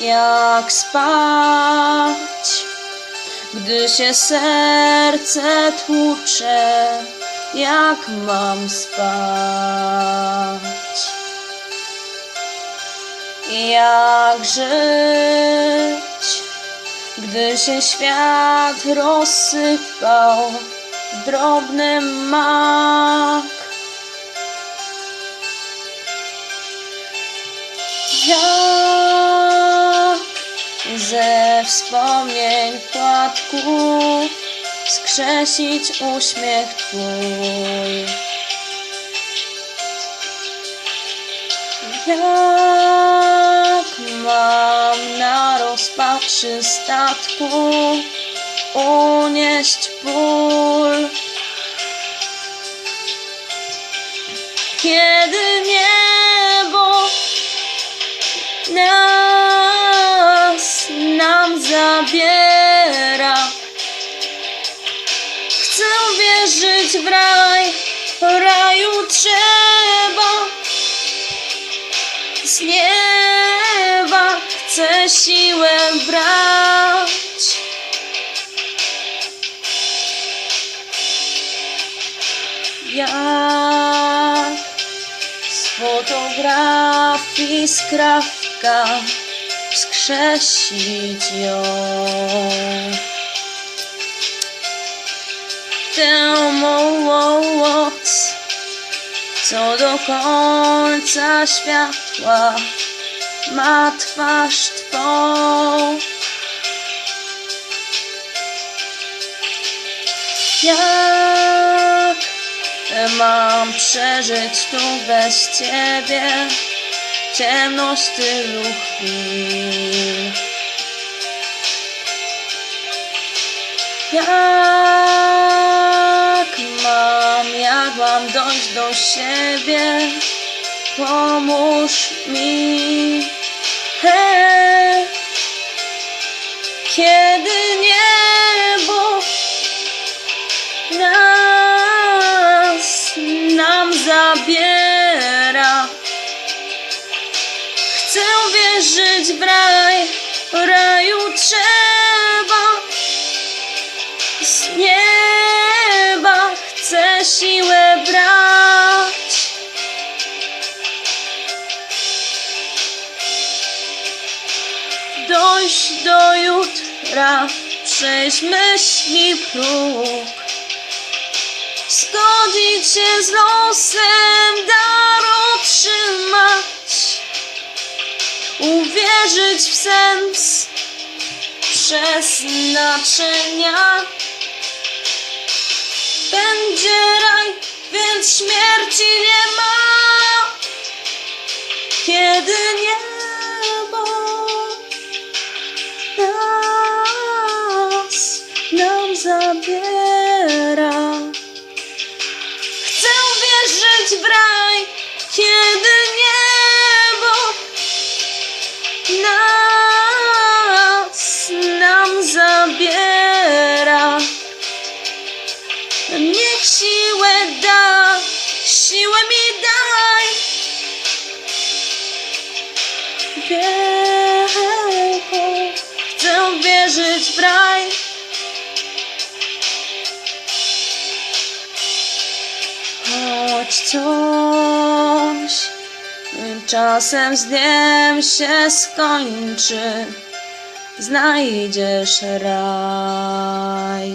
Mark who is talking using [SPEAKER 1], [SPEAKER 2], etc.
[SPEAKER 1] jak spać, gdy się serce tłucze, jak mam spać. Jak żyć, gdy się świat rozsypał w drobny mak. Jak ze wspomnień płatków skrzesić uśmiech Twój. Jak mam na rozpaczy statku unieść ból, zabiera. Chcę wierzyć w raj, raju trzeba. Z nieba chcę siłę brać. Jak z fotografii skrawka wskrzesić. Tę moc, co do końca światła ma twarz Twą. Jak mam przeżyć tu bez Ciebie ciemność tylu? Jak mam, jak mam dojść do siebie? Pomóż mi. Kiedy niebo nas nam zabiera. Wierzyć w raj, raju trzeba. Z nieba chcę siłę brać. Dojść do jutra, przejść myśli próg. Zgodzić się z losem, dar otrzymać. Uwierzyć w sens przeznaczenia. Będzie raj, więc śmierci nie ma. Kiedy niebo nas nam zabiera. Chcę wierzyć w raj, kiedy wierzyć w raj. Choć coś czasem z dniem się skończy, znajdziesz raj.